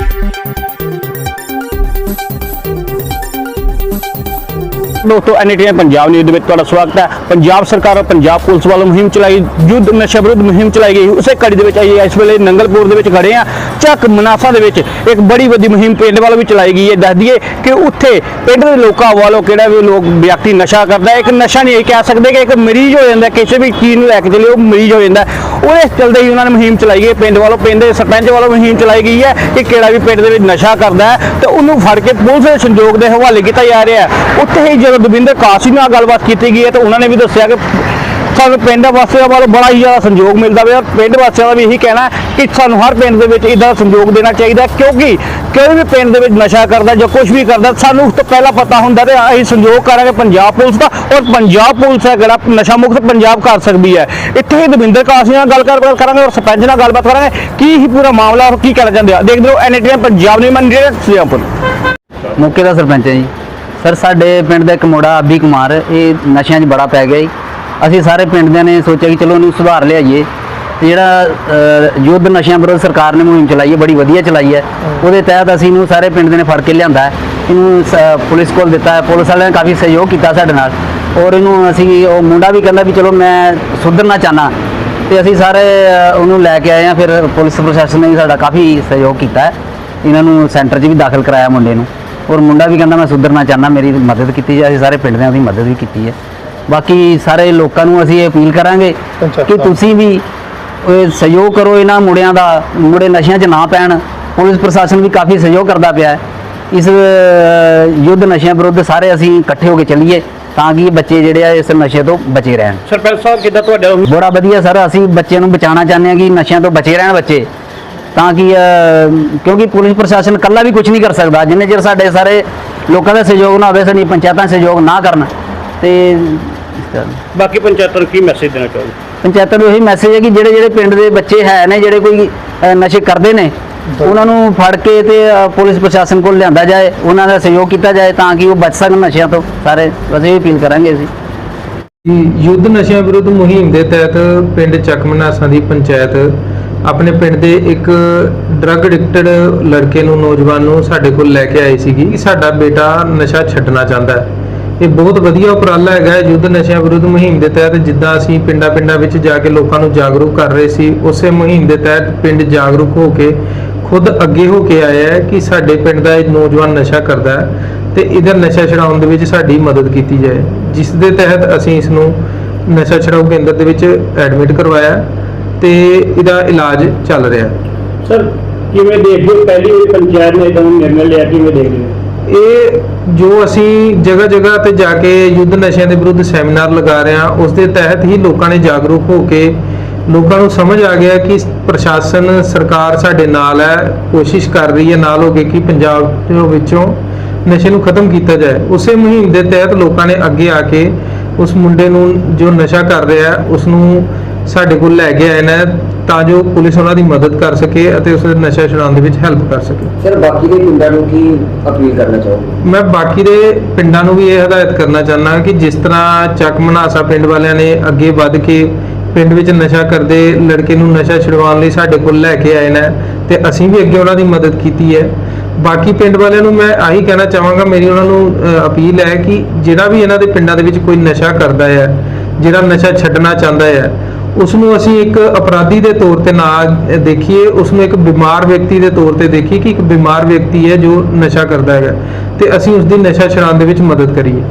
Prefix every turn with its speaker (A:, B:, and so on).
A: Thank you. ਦੋਸਤੋ ਐਨਟੀਐਨ Punjab news ਦੇ ਵਿੱਚ ਤੁਹਾਡਾ ਸਵਾਗਤ ਹੈ। ਪੰਜਾਬ ਸਰਕਾਰ ਔਰ ਪੰਜਾਬ ਪੁਲਿਸ ਵੱਲੋਂ ਮੁਹਿੰਮ ਚਲਾਈ, ਯੁੱਧ ਨਸ਼ਾ ਵਿਰੁੱਧ ਮੁਹਿੰਮ ਚਲਾਈ ਗਈ। ਉਸੇ ਕੜੀ ਦੇ ਵਿੱਚ ਅਸੀਂ ਇਸ ਵੇਲੇ ਨੰਗਲਪੁਰ ਦੇ ਵਿੱਚ ਖੜੇ ਆ ਚੱਕ ਮੁਨਾਫਾ ਦੇ ਵਿੱਚ ਇੱਕ ਬੜੀ ਵੱਡੀ ਮੁਹਿੰਮ ਪਿੰਡ ਵੱਲੋਂ ਵੀ ਚਲਾਈ ਗਈ ਹੈ। ਦੱਸ ਦਈਏ ਕਿ ਉੱਥੇ ਪਿੰਡ ਦੇ ਲੋਕਾਂ ਵੱਲੋਂ ਕਿਹੜਾ ਵੀ ਲੋਕ ਵਿਅਕਤੀ ਨਸ਼ਾ ਕਰਦਾ ਇੱਕ ਨਸ਼ਾ ਨਹੀਂ, ਇਹ ਕਹਿ ਸਕਦੇ ਕਿ ਇੱਕ ਮਰੀਜ਼ ਹੋ ਜਾਂਦਾ ਕਿਸੇ ਵੀ ਚੀਜ਼ ਨੂੰ ਲੈ ਕੇ ਚੱਲੇ ਉਹ ਮਰੀਜ਼ ਹੋ ਜਾਂਦਾ ਉਹਦੇ ਚਲਦੇ ਹੀ ਉਹਨਾਂ ਨੇ ਮੁਹਿੰਮ ਚਲਾਈ ਗਈ ਪਿੰਡ ਵੱਲੋਂ, ਪਿੰਡ ਦੇ ਸਰਪੰਚ ਵੱਲੋਂ ਮੁਹਿੰਮ ਚਲਾਈ ਗਈ ਹੈ ਕਿ ਕਿਹੜਾ ਵੀ ਪਿੰਡ ਦੇ ਵਿੱਚ ਨਸ਼ਾ ਕਰਦਾ ਹੈ ਤੇ ਉਹਨੂੰ ਫੜ ਕੇ ਪੁਲਿਸ ਦੇ ਸੰਯੋਗ ਦੇ ਹਵਾਲੇ ਕੀਤਾ ਜਾ ਰਿਹਾ ਉੱਥੇ ਹੀ ਜਦੋਂ ਦਵਿੰਦਰ ਕਾਸੀ ਨਾਲ ਗੱਲਬਾਤ ਕੀਤੀ ਗਈ ਹੈ ਤਾਂ ਉਹਨਾਂ ਨੇ ਵੀ ਦੱਸਿਆ ਕਿ ਸਾਨੂੰ ਪਿੰਡ ਵਾਸੀਆਂ ਵੱਲੋਂ ਬੜਾ ਹੀ ਜ਼ਿਆਦਾ ਸੰਯੋਗ ਮਿਲਦਾ ਵੇ ਪਿੰਡ ਵਾਸੀਆਂ ਦਾ ਵੀ ਇਹੀ ਕਹਿਣਾ ਕਿ ਸਾਨੂੰ ਹਰ ਪਿੰਡ ਦੇ ਵਿੱਚ ਇਦਾਂ ਸੰਯੋਗ ਦੇਣਾ ਚਾਹੀਦਾ ਕਿਉਂਕਿ ਕੋਈ ਵੀ ਪਿੰਡ ਦੇ ਵਿੱਚ ਨਸ਼ਾ ਕਰਦਾ ਜਾਂ ਕੁਝ ਵੀ ਕਰਦਾ, ਸਾਨੂੰ ਉਸ ਤੋਂ ਪਹਿਲਾਂ ਪਤਾ ਹੁੰਦਾ ਤੇ ਅਸੀਂ ਸੰਯੋਗ ਕਰਾਂਗੇ ਪੰਜਾਬ ਪੁਲਿਸ ਦਾ ਔਰ ਪੰਜਾਬ ਪੁਲਿਸ ਹੈ ਜਿਹੜਾ ਨਸ਼ਾ ਮੁਕਤ ਪੰਜਾਬ ਕਰ ਸਕਦੀ ਹੈ। ਇੱਥੇ ਹੀ ਦਵਿੰਦਰ ਕਾਸੀ ਨਾਲ ਗੱਲ ਕਰ ਕਰਾਂਗੇ ਔਰ ਸਰਪੰਚ ਨਾਲ ਗੱਲਬਾਤ ਕਰਾਂਗੇ। ਕੀ ਹੀ ਪੂਰਾ ਮਾਮਲਾ ਕੀ ਕਹਿਣਾ ਚਾਹੁੰਦੇ ਆ? ਦੇਖਦੇ ਰਹੋ ਐਨਟੀਐਨ ਪੰਜਾਬ ਨਿਊਜ਼ ਮੰਡੀ ਸੁਜਾਪੁਰ
B: ਮੌਕੇ ਦਾ ਸਰਪੰਚ ਹੈ ਜੀ। ਸਰ ਸਾਡੇ ਪਿੰਡ ਦਾ ਇੱਕ ਮੁੰਡਾ ਆਬੀ ਕੁਮਾਰ ਇਹ ਨਸ਼ਿਆਂ 'ਚ ਬੜਾ ਪੈ ਗਿਆ ਜੀ। ਅਸੀਂ ਸਾਰੇ ਪਿੰਡ ਦਿਆਂ ਨੇ ਸੋਚਿਆ ਕਿ ਚਲੋ ਇਹਨੂੰ ਸੁਧਾਰ ਲਿਆਈਏ। ਤੇ ਜਿਹੜਾ ਅ, ਯੁੱਧ ਨਸ਼ਿਆਂ ਵਿਰੁੱਧ ਸਰਕਾਰ ਨੇ ਮੁਹਿੰਮ ਚਲਾਈ ਹੈ ਬੜੀ ਵਧੀਆ ਚਲਾਈ ਹੈ। ਉਹਦੇ ਤਹਿਤ ਅਸੀਂ ਇਹਨੂੰ ਸਾਰੇ ਪਿੰਡ ਦੇ ਨੇ ਫੜ ਕੇ ਲਿਆਂਦਾ ਹੈ। ਇਹਨੂੰ ਸ- ਪੁਲਿਸ ਕੋਲ ਦਿੱਤਾ ਹੈ। ਪੁਲਿਸ ਵਾਲਿਆਂ ਨੇ ਕਾਫੀ ਸਹਿਯੋਗ ਕੀਤਾ ਸਾਡੇ ਨਾਲ। ਔਰ ਇਹਨੂੰ ਅਸੀਂ ਉਹ ਮੁੰਡਾ ਵੀ ਕਹਿੰਦਾ ਵੀ ਚਲੋ ਮੈਂ ਸੁਧਰਨਾ ਚਾਹਨਾ ਤੇ ਅਸੀਂ ਸਾਰੇ ਅ, ਉਹਨੂੰ ਲੈ ਕੇ ਆਏ ਹਾਂ। ਫਿਰ ਪੁਲਿਸ ਪ੍ਰਸ਼ਾਸਨ ਨੇ ਵੀ ਸਾਡਾ ਕਾਫੀ ਸਹਿਯੋਗ ਕੀਤਾ ਹੈ। ਇਹਨਾਂ ਨੂੰ ਸੈਂਟਰ 'ਚ ਵੀ ਦਾਖਲ ਕਰਾਇਆ ਮੁੰਡੇ ਨੂੰ। ਔਰ ਮੁੰਡਾ ਵੀ ਕਹਿੰਦਾ ਮੈਂ ਸੁਧਰਨਾ ਚਾਹੁੰਦਾ ਮੇਰੀ ਮਦਦ ਕੀਤੀ ਜਾਏ ਅਸੀਂ ਸਾਰੇ ਪਿੰਡ ਦੇ ਮਦਦ ਵੀ ਕੀਤੀ ਹੈ। ਬਾਕੀ ਸਾਰੇ ਲੋਕਾਂ ਨੂੰ ਅਸੀਂ ਇਹ ਅਪੀਲ ਕਰਾਂਗੇ ਕਿ ਤੁਸੀਂ ਵੀ ਇਹ ਸਹਿਯੋਗ ਕਰੋ ਇਹਨਾਂ ਮੁੰਡਿਆਂ ਦਾ ਮੁੰਡੇ ਨਸ਼ਿਆਂ 'ਚ ਨਾ ਪੈਣ। ਪੁਲਿਸ ਪ੍ਰਸ਼ਾਸਨ ਵੀ ਕਾਫੀ ਸਹਿਯੋਗ ਕਰਦਾ ਪਿਆ ਹੈ। ਇਸ ਯੁੱਧ ਨਸ਼ਿਆਂ ਵਿਰੁੱਧ ਸਾਰੇ ਅਸੀਂ ਇਕੱਠੇ ਹੋ ਕੇ ਚੱਲੀਏ ਤਾਂ ਕਿ ਬੱਚੇ ਜਿਹੜੇ ਆ ਇਸ ਨਸ਼ੇ ਤੋਂ ਬਚੇ ਰਹਿਣ।
A: ਸਰਪੰਚ ਸਾਹਿਬ ਕਿੱਦਾਂ ਤੁਹਾਡਾ
B: ਬੜਾ ਵਧੀਆ ਸਰ ਅਸੀਂ ਬੱਚਿਆਂ ਨੂੰ ਬਚਾਉਣਾ ਚਾਹੁੰਦੇ ਹਾਂ ਕਿ ਨਸ਼ਿਆਂ ਤੋਂ ਬਚੇ ਰਹਿਣ ਬੱਚੇ। ਤਾਂ ਕਿ ਕਿਉਂਕਿ ਪੁਲਿਸ ਪ੍ਰਸ਼ਾਸਨ ਇਕੱਲਾ ਵੀ ਕੁਝ ਨਹੀਂ ਕਰ ਸਕਦਾ। ਜਿੰਨੇ ਚਿਰ ਸਾਡੇ ਸਾਰੇ ਲੋਕਾਂ ਦਾ ਸਹਿਯੋਗ ਨਾ ਹੋਵੇ ਸਾਡੀ ਪੰਚਾਇਤਾਂ ਸਹਿਯੋਗ ਨਾ ਕਰਨ ਤੇ
A: ਬਾਕੀ ਪੰਚਾਇਤਾਂ ਨੂੰ ਕੀ ਮੈਸੇਜ ਦੇਣਾ ਚਾਹੋਗੇ?
B: ਪੰਚਾਇਤਾਂ ਨੂੰ ਇਹੀ ਮੈਸੇਜ ਹੈ ਕਿ ਜਿਹੜੇ ਜਿਹੜੇ ਪਿੰਡ ਦੇ ਬੱਚੇ ਹੈ ਨੇ ਜਿਹੜੇ ਕੋਈ ਨਸ਼ੇ ਕਰਦੇ ਨੇ ਉਹਨਾਂ ਨੂੰ ਫੜ ਕੇ ਤੇ ਪੁਲਿਸ ਪ੍ਰਸ਼ਾਸਨ ਕੋਲ ਲਿਆਂਦਾ ਜਾਏ ਉਹਨਾਂ ਦਾ ਸਹਿਯੋਗ ਕੀਤਾ ਜਾਏ ਤਾਂ ਕਿ ਉਹ ਬਚ ਸਕਣ ਨਸ਼ਿਆਂ ਤੋਂ। ਸਾਰੇ ਬਸ ਇਹ ਅਪੀਲ ਕਰਾਂਗੇ ਅਸੀਂ।
C: ਯੁੱਧ ਨਸ਼ਿਆਂ ਵਿਰੁੱਧ ਮੁਹਿੰਮ ਦੇ ਤਹਿਤ ਪਿੰਡ ਚੱਕਮਨਾਸਾਂ ਦੀ ਪੰਚਾਇਤ ਆਪਣੇ ਪਿੰਡ ਦੇ ਇੱਕ ਡਰੱਗ ਐਡਿਕਟਡ ਲੜਕੇ ਨੂੰ, ਨੌਜਵਾਨ ਨੂੰ ਸਾਡੇ ਕੋਲ ਲੈ ਕੇ ਆਏ ਸੀਗੀ ਕਿ ਸਾਡਾ ਬੇਟਾ ਨਸ਼ਾ ਛੱਡਣਾ ਚਾਹੁੰਦਾ ਹੈ। ਇਹ ਬਹੁਤ ਵਧੀਆ ਉਪਰਾਲਾ ਹੈਗਾ ਹੈ, ਯੁੱਧ ਨਸ਼ਿਆਂ ਵਿਰੁੱਧ ਮੁਹਿੰਮ ਦੇ ਤਹਿਤ ਜਿੱਦਾਂ ਅਸੀਂ ਪਿੰਡਾਂ ਪਿੰਡਾਂ ਵਿੱਚ ਜਾ ਕੇ ਲੋਕਾਂ ਨੂੰ ਜਾਗਰੂਕ ਕਰ ਰਹੇ ਸੀ, ਉਸੇ ਮੁਹਿੰਮ ਦੇ ਤਹਿਤ ਪਿੰਡ ਜਾਗਰੂਕ ਹੋ ਕੇ ਖੁਦ ਅੱਗੇ ਹੋ ਕੇ ਆਇਆ ਹੈ ਕਿ ਸਾਡੇ ਪਿੰਡ ਦਾ ਇਹ ਨੌਜਵਾਨ ਨਸ਼ਾ ਕਰਦਾ ਹੈ ਤੇ ਇਹਦਾ ਨਸ਼ਾ ਛਡਾਉਣ ਦੇ ਵਿੱਚ ਸਾਡੀ ਮਦਦ ਕੀਤੀ ਜਾਏ। ਜਿਸ ਦੇ ਤਹਿਤ ਅਸੀਂ ਇਸ ਨੂੰ ਨਸ਼ਾ ਛਡਾਊ ਕੇਂਦਰ ਦੇ ਵਿੱਚ ਐਡਮਿਟ ਕਰਵਾਇਆ। ਤੇ ਇਹਦਾ ਇਲਾਜ ਚੱਲ ਰਿਹਾ।
A: ਸਰ ਕਿਵੇਂ ਦੇਖਦੇ ਹੋ? ਪਹਿਲੀ ਵਾਰੀ ਪੰਚਾਇਤ ਨੇ ਇਦਾਂ ਨਿਰਣय ਲਿਆ ਕਿਵੇਂ ਦੇਖਦੇ ਹੋ?
C: ਇਹ ਜੋ ਅਸੀਂ ਜਗ੍ਹਾ ਜਗ੍ਹਾ ਤੇ ਜਾ ਕੇ ਯੁੱਧ ਨਸ਼ਿਆਂ ਦੇ ਵਿਰੁੱਧ ਸੈਮੀਨਾਰ ਲਗਾ ਰਹੇ ਹਾਂ ਉਸ ਦੇ ਤਹਿਤ ਹੀ ਲੋਕਾਂ ਨੇ ਜਾਗਰੂਕ ਹੋ ਕੇ ਲੋਕਾਂ ਨੂੰ ਸਮਝ ਆ ਗਿਆ ਕਿ ਪ੍ਰਸ਼ਾਸਨ ਸਰਕਾਰ ਸਾਡੇ ਨਾਲ ਹੈ ਕੋਸ਼ਿਸ਼ ਕਰ ਰਹੀ ਹੈ ਨਾਲ ਹੋ ਕੇ ਕਿ ਪੰਜਾਬ ਦੇ ਵਿੱਚੋਂ ਨਸ਼ੇ ਨੂੰ ਖਤਮ ਕੀਤਾ ਜਾਏ। ਉਸੇ ਮੁਹਿੰਮ ਦੇ ਤਹਿਤ ਲੋਕਾਂ ਨੇ ਅੱਗੇ ਆ ਕੇ ਉਸ ਮੁੰਡੇ ਨੂੰ ਜੋ ਨਸ਼ਾ ਕਰ ਰਿਹਾ ਹੈ ਉਸ ਨੂੰ ਸਾਡੇ ਕੋਲ ਲੈ ਕੇ ਆਏ ਨੇ ਤਾਂ ਜੋ ਪੁਲਿਸ ਉਹਨਾਂ ਦੀ ਮਦਦ ਕਰ ਸਕੇ ਅਤੇ ਉਸ ਦੇ ਨਸ਼ਾ ਛੁਡਾਉਣ ਦੇ ਵਿੱਚ ਹੈਲਪ ਕਰ ਸਕੇ।
D: ਸਰ ਬਾਕੀ ਦੇ ਪਿੰਡਾਂ ਨੂੰ ਕੀ ਅਪੀਲ ਕਰਨਾ ਚਾਹੋਗੇ?
C: ਮੈਂ ਬਾਕੀ ਦੇ ਪਿੰਡਾਂ ਨੂੰ ਵੀ ਇਹ ਹਦਾਇਤ ਕਰਨਾ ਚਾਹੁੰਦਾ ਕਿ ਜਿਸ ਤਰ੍ਹਾਂ ਚੱਕ ਮਨਾਸਾ ਪਿੰਡ ਵਾਲਿਆਂ ਨੇ ਅੱਗੇ ਵੱਧ ਕੇ ਪਿੰਡ ਵਿੱਚ ਨਸ਼ਾ ਕਰਦੇ ਲੜਕੇ ਨੂੰ ਨਸ਼ਾ ਛੁਡਵਾਉਣ ਲਈ ਸਾਡੇ ਕੋਲ ਲੈ ਕੇ ਆਏ ਨੇ ਤੇ ਅਸੀਂ ਵੀ ਅੱਗੇ ਉਹਨਾਂ ਦੀ ਮਦਦ ਕੀਤੀ ਹੈ। ਬਾਕੀ ਪਿੰਡ ਵਾਲਿਆਂ ਨੂੰ ਮੈਂ ਆਹੀ ਕਹਿਣਾ ਚਾਹਾਂਗਾ ਮੇਰੀ ਉਹਨਾਂ ਨੂੰ ਅਪੀਲ ਹੈ ਕਿ ਜਿਹੜਾ ਵੀ ਇਹਨਾਂ ਦੇ ਪਿੰਡਾਂ ਦੇ ਵਿੱਚ ਕੋਈ ਨਸ਼ਾ ਕਰਦਾ ਹੈ ਜਿਹੜਾ ਨਸ਼ਾ ਛੱਡਣਾ ਚਾਹੁੰਦਾ ਹੈ ਉਸ ਨੂੰ ਅਸੀਂ ਇੱਕ ਅਪਰਾਧੀ ਦੇ ਤੌਰ ਤੇ ਨਾ ਦੇਖੀਏ ਉਸ ਨੂੰ ਇੱਕ ਬਿਮਾਰ ਵਿਅਕਤੀ ਦੇ ਤੌਰ ਤੇ ਦੇਖੀਏ ਕਿ ਇੱਕ ਬਿਮਾਰ ਵਿਅਕਤੀ ਹੈ ਜੋ ਨਸ਼ਾ ਕਰਦਾ ਹੈਗਾ ਤੇ ਅਸੀਂ ਉਸ ਦੀ ਨਸ਼ਾ ਛੁਡਾਉਣ ਦੇ ਵਿੱਚ ਮਦਦ ਕਰੀਏ।